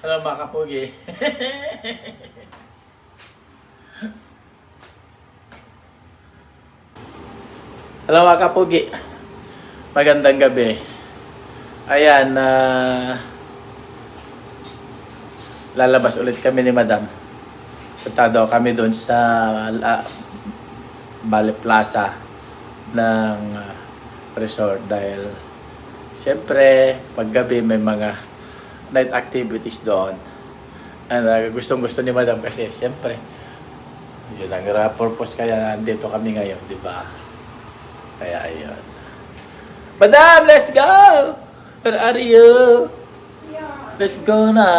Hello mga kapugi. Hello mga kapugi. Magandang gabi. Ayan, na lalabas ulit kami ni Madam. Punta kami doon sa la, Bale Plaza ng ah, resort dahil siyempre paggabi may mga night activities doon. And uh, gustong gusto ni Madam kasi siyempre yun ang purpose kaya nandito kami ngayon, di ba? Kaya ayun. Madam, let's go! Where are you? Let's go na!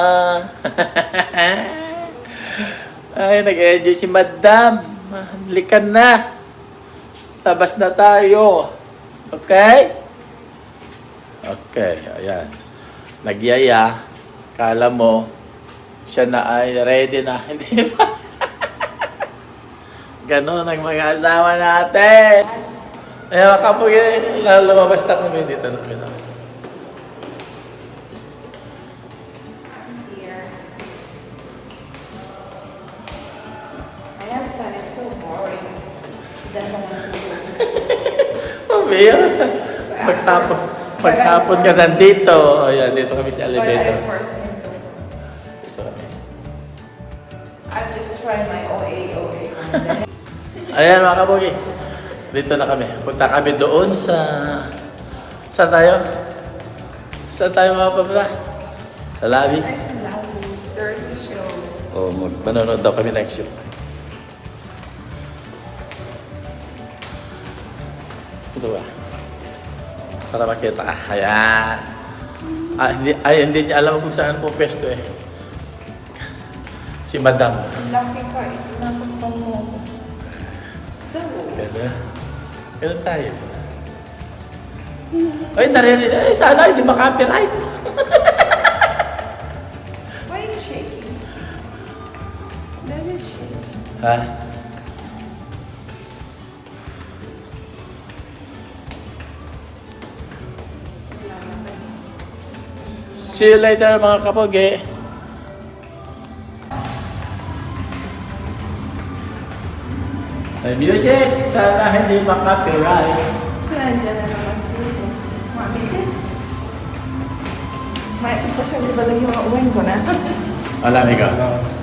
Ay, nag-enjoy si Madam. Halikan na. Labas na tayo. Okay? Okay, ayan. Nagyaya. Kala mo, siya na ay ready na. Hindi pa. Ganon ang mga asawa natin. Ayan, kapag lumabas na kami dito na kami sa here. My husband is so boring. He doesn't want to do. Oh, Mia. Maghapon, maghapon ka nandito. Ayan, dito kami sa But I elevator. force him to. Gusto kami. I've just tried my OA, OA. Ayan mga kabugi. Dito na kami. Punta kami doon sa... Saan tayo? Saan tayo mga papa? Sa lobby? I said, now there is a show. O, mag manonood daw kami ng show. Ito ba? Para makita ka. Ayan. Ah, hindi, ay, hindi niya alam kung saan po pwesto eh. Si Madam. Laki ko eh. Pinapagpang mo. So, Gano'n. Gano'n tayo. Ay, naririnig. Ay, sana hindi makapiright. why it's shaking? Shaking. Ha? See you later mga kapoge. Ay, music! Sana hindi makapiright. So, nandiyan na naman si Mami Tess. May ito siya, di ba lang yung uwin ko na? Alam ikaw.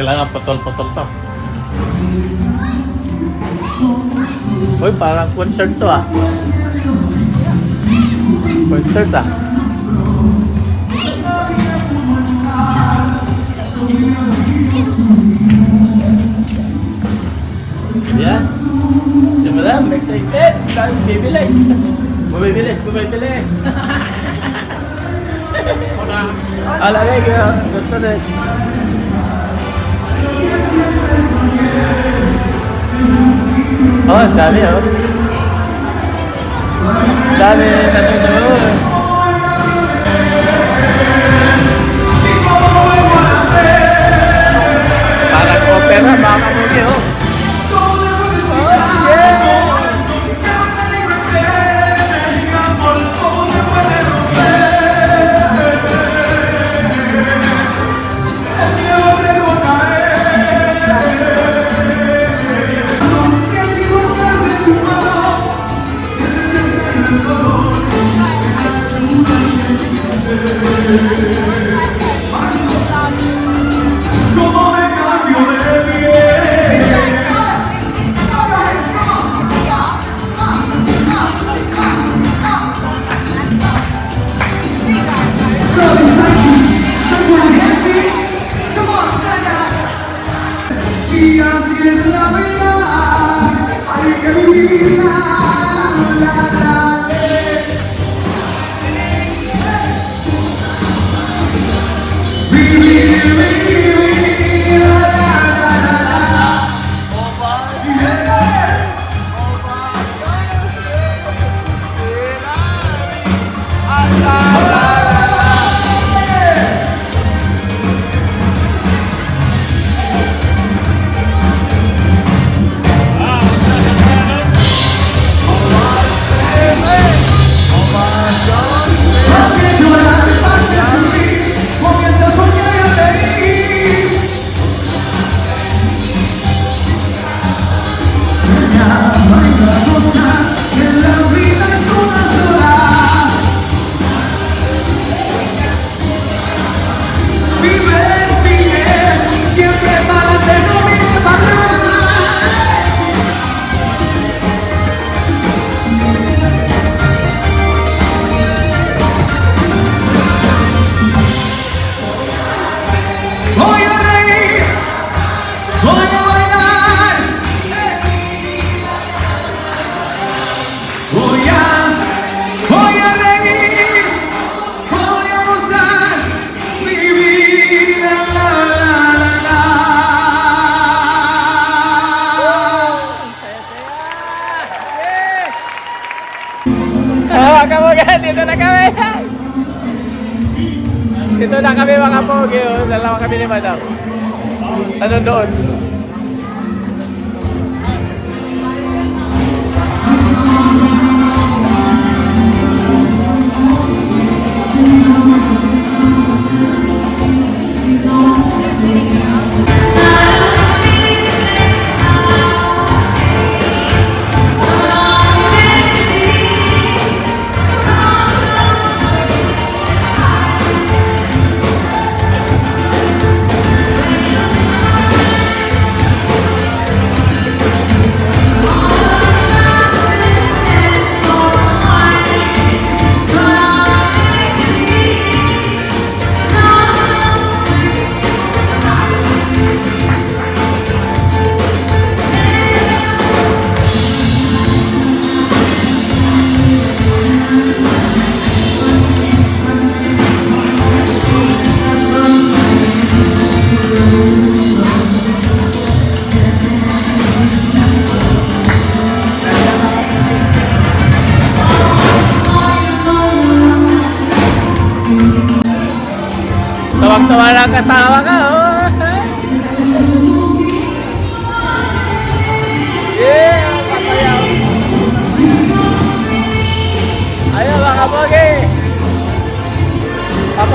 Kailangan putol-putol to. Uy, parang concert to ah. Concert ah. Yan. Si Madam, excited. Bibilis. Bumibilis, bumibilis. Alagay ka. Gusto rin. Oh, dami oh. Dami nanonood. Parang opera, mga kamugi oh. na kami mga pogi. Oh, dalawa kami ni Madam. Ano doon?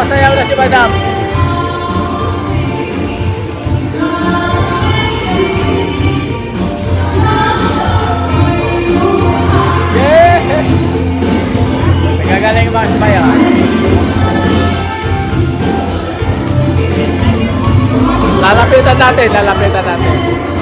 Sasayaw na si Madam. Yeah! Nagagaling mga sabayan. Lalapitan natin, lalapitan natin.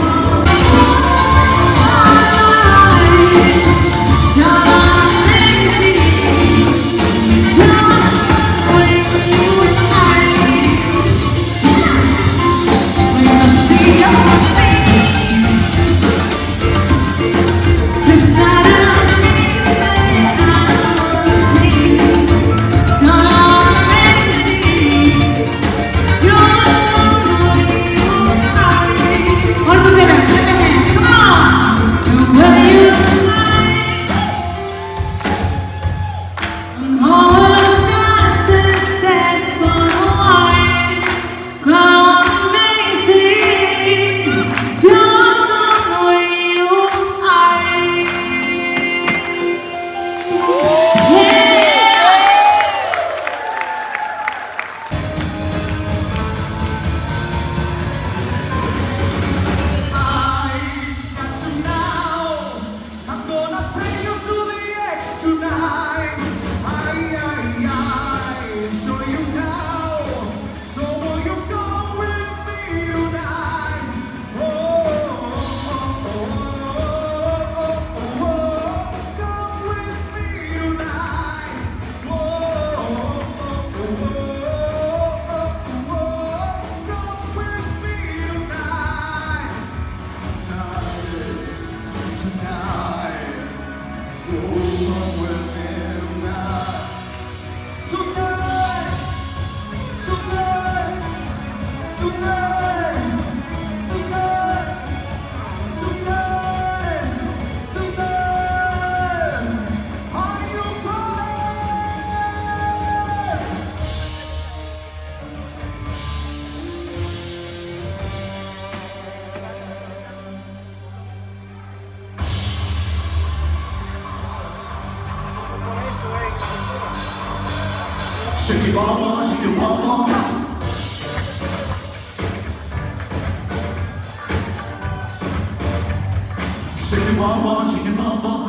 Shake your bum bum, shake your bum bum.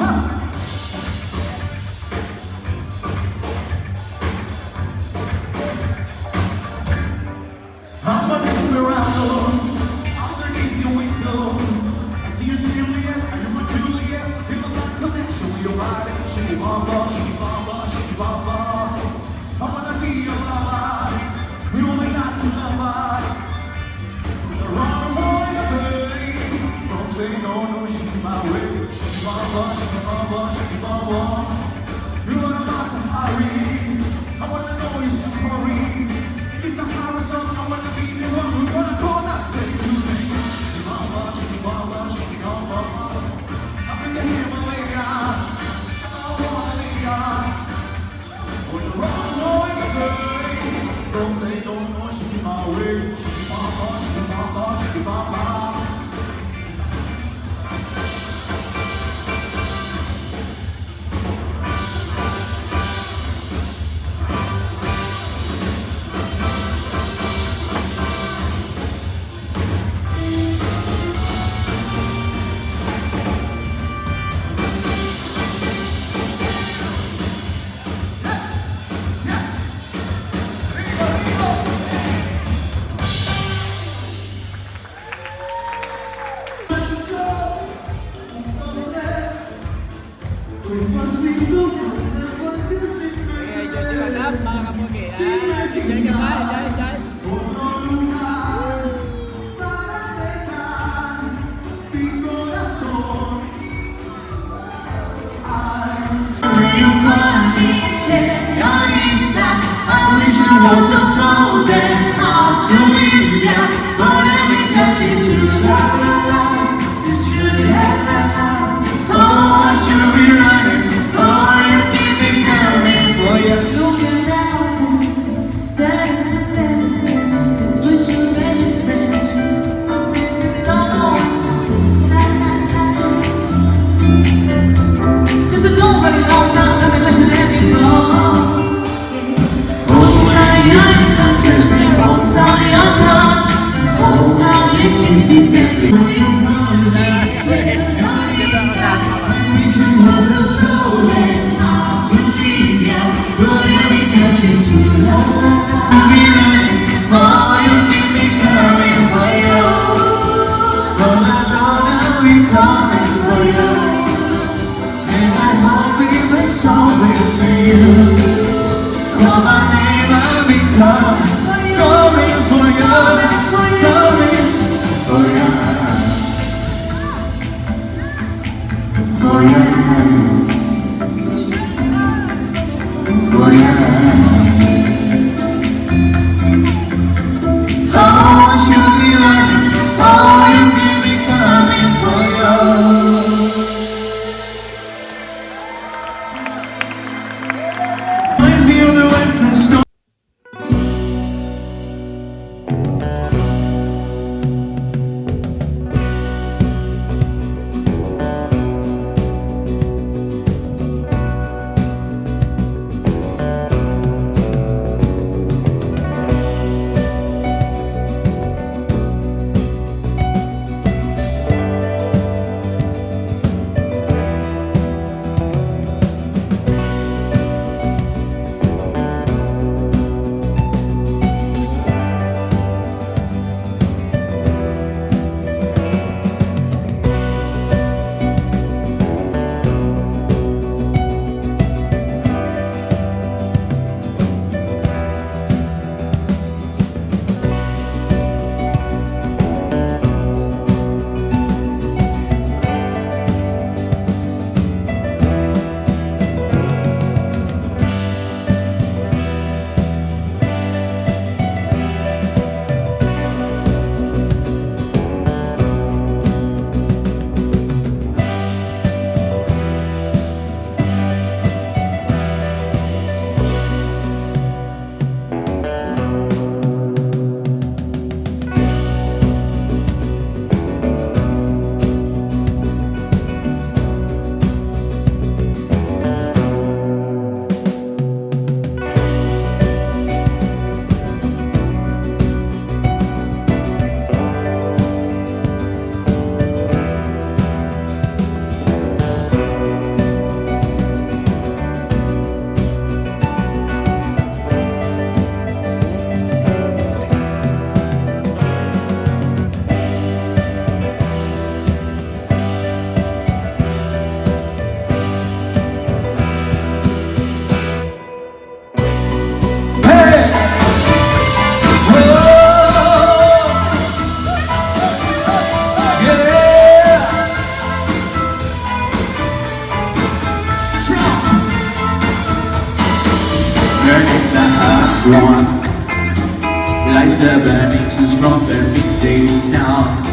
earnings from their midday sound.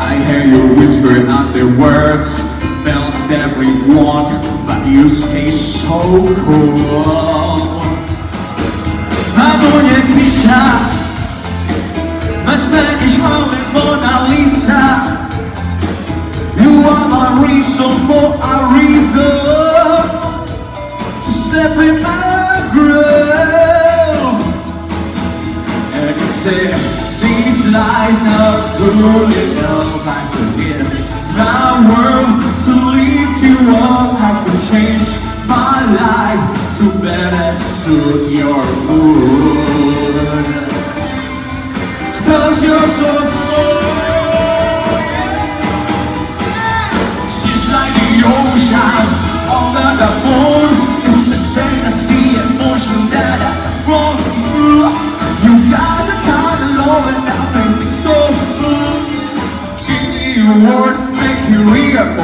I hear you whisper the words, belts everyone, but you stay so cool. My Spanish holy Mona Lisa. You are my reason for a reason to step in my grave say These lies not ruling enough. I could hear my world to lift you up I could change my life to better suit your mood. Cause you're so small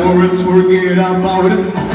Lawrence, it, I'm out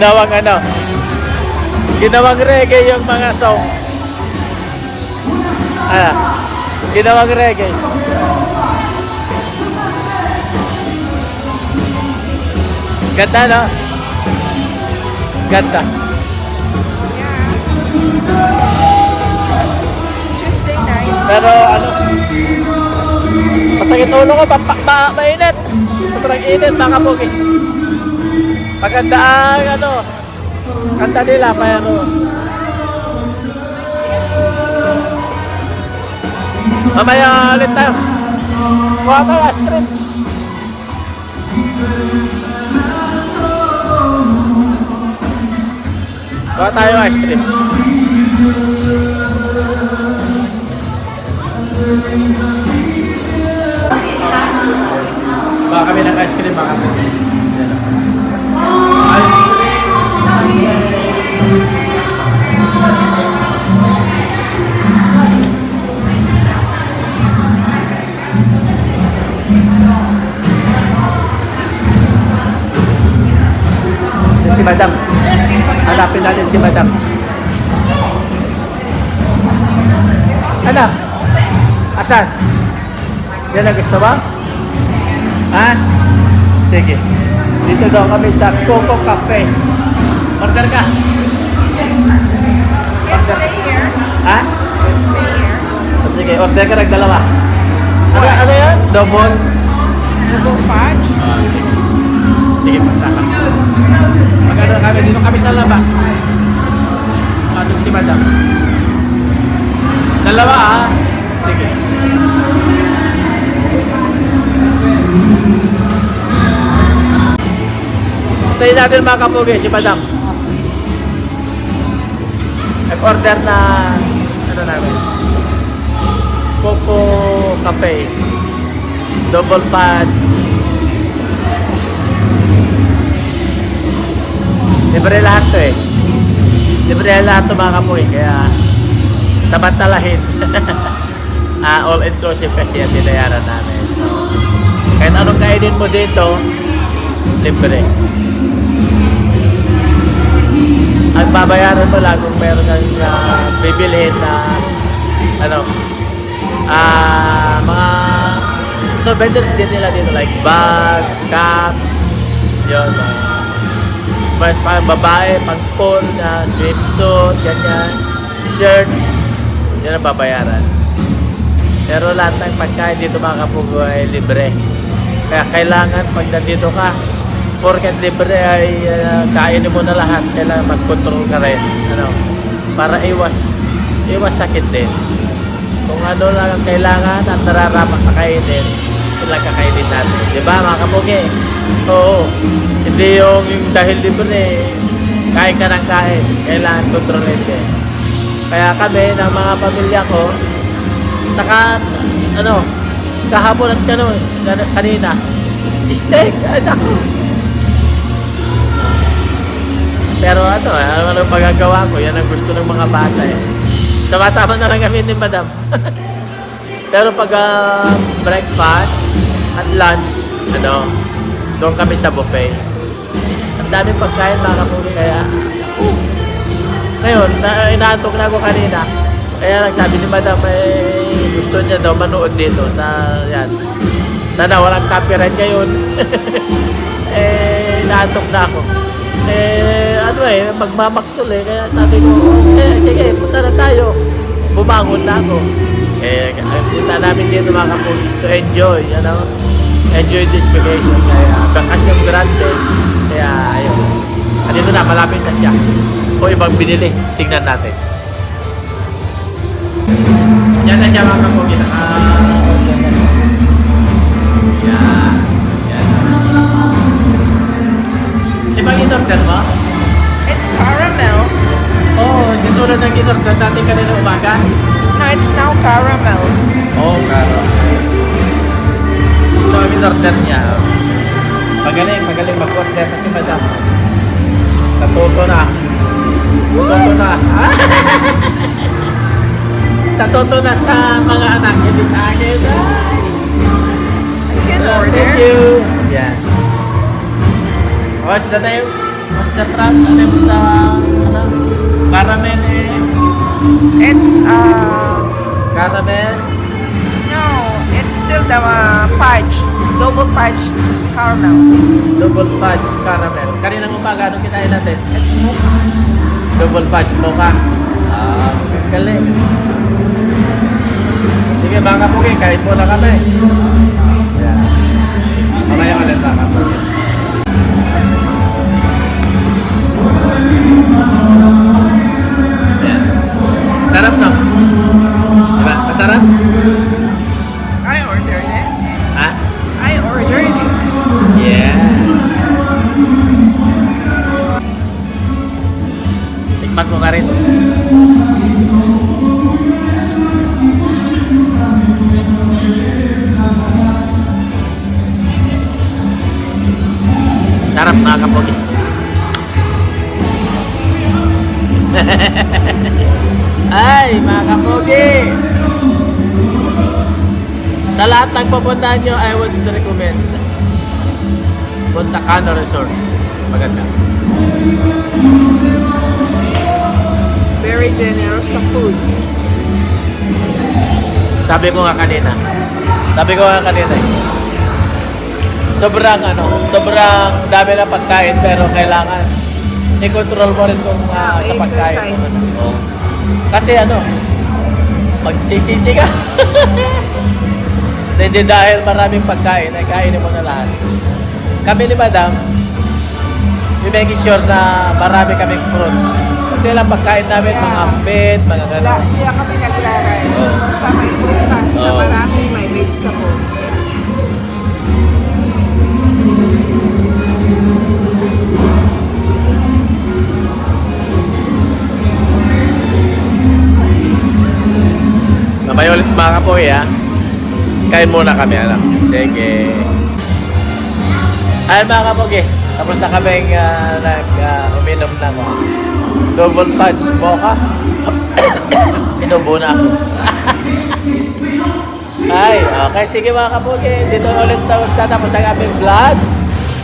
Ginawang ano? Ginawang reggae yung mga song. Ah, ginawang reggae. Ganda, no? Ganda. Tuesday night. Pero ano, masakit ulo ko, pa, pa, pa, mainit. Sobrang init, mga kapugi. Maganda ang ano, kanta nila, pero mamaya ulit tayo. Kuha tayo ice cream. Kuha tayo ice cream. Baka kami ng ice cream, baka kami. Madam. Hanapin natin si Madam. Anak. Asan? Yan ang gusto mo? Ha? Sige. Dito daw kami sa Coco Cafe. Order ka. Can't stay here. Ha? Can't stay here. Sige, order ka ng dalawa. Ano, ano yan? Double? Double fudge. Sige, punta ka. Magano kami, dito kami sa labas. Pasok si madam. Dalawa ah. Sige. Tayo natin mga kapugi, si madam. Nag-order na, ano namin, Coco Cafe. Double fast. Libre lahat to eh. Libre lahat to mga kapoy. Kaya samantalahin. ah, all inclusive kasi ang binayaran namin. So, kahit anong kainin mo dito, libre. Ang babayaran mo lang kung meron kang uh, bibilhin na ano, ah, mga souvenirs din nila dito like bag, cap, yun, mga mas pang babae, pang pool, na swimsuit, ganyan, shirts, yan ang babayaran. Pero lahat ng pagkain dito mga kapugo ay libre. Kaya kailangan pag nandito ka, porket libre ay uh, kainin mo na lahat, kailangan mag-control ka rin. Ano, para iwas, iwas sakit din. Kung ano lang ang kailangan at nararapat na kainin, ilang kakainin natin. Di ba mga kapugi? Oo. Hindi yung, yung dahil libre, kain ka ng kain. Kailangan kontrolin din. Kaya kami, ng mga pamilya ko, saka, ano, kahapon at kano, kan- kanina, steak, ay. Pero ano, ano ang magagawa ko, yan ang gusto ng mga bata eh. Sama-sama na lang kami ni Madam. Pero pag ah, breakfast at lunch, ano, doon kami sa buffet. Ang daming pagkain mga kapuli, kaya uh, ngayon, na, inaantok na ako kanina. Kaya nagsabi ni Madam, eh, gusto niya daw manood dito sa, yan. Sana walang copyright ngayon. eh, inaantok na ako. Eh, ano eh, magmamaktol eh. Kaya sabi ko, eh, sige, punta na tayo. Bumangon na ako. Eh, ang punta namin dito mga kapulis to enjoy, ano? Enjoy this vacation. Kaya, bakasyon grande. Kaya, ayun. Andito na, malapit na siya. O ibang binili. Tingnan natin. Yan na siya mga kapulis. Naka... Yan. Yan. Si bang in-order mo? It's caramel. Oh, hindi tulad ng in-order natin kanina umaga. No, it's now caramel. Oh, karo. Ang in-order niya. Magaling, magaling mag-order na si madam. Natuto na. Natuto na. Natuto na sa mga anak, hindi sa akin. Can Thank you. Yeah. What's the name? What's the trap? Ano yung the, ano? Caramel eh. It's, uh, Caramel. Still the uh, fudge. Double fudge caramel. Double fudge caramel. Kaninang umaga, anong kinain natin? It's mocha. Double fudge mocha. Ah, galing. Sige mga kapugi, kahit muna kami. Yeah. Mamaya ulit mga kapugi. Sarap no? Diba? Masarap? Ko nga rin. Sarap mga kapogi. Ay, mga kapogi! Sa lahat ng papuntahan nyo, I would recommend Punta Cano Resort. Maganda. Very generous the food. Sabi ko nga kanina. Sabi ko nga kanina. eh, Sobrang ano, sobrang dami na pagkain pero kailangan i-control mo rin kung ah, sa pagkain mo. Ano. Kasi ano, magsisisi ka. Hindi dahil maraming pagkain, ay kainin mo na lahat. Kami ni Madam, we making sure na marami kaming fruits. Hindi lang pagkain namin, mga meat, mga gano'n. hindi ako pinaglaray. Oo. Basta may prutas na Oo. marami, may vegetables. Mamay ulit mga kapoy ha. Kain muna kami ano. Sige. Ayun mga kapoy. Tapos na kaming uh, nag uh, uminom ng uh, double fudge mocha. Inubo na ako. Ay, okay. Sige mga kapoy. Dito ulit na magtatapos ang aming vlog.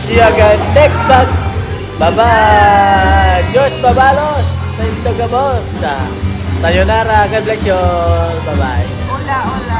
See you again next vlog. Bye-bye! Diyos babalos sa Indogamos. Sayonara. God bless you. Bye-bye. Hola, hola.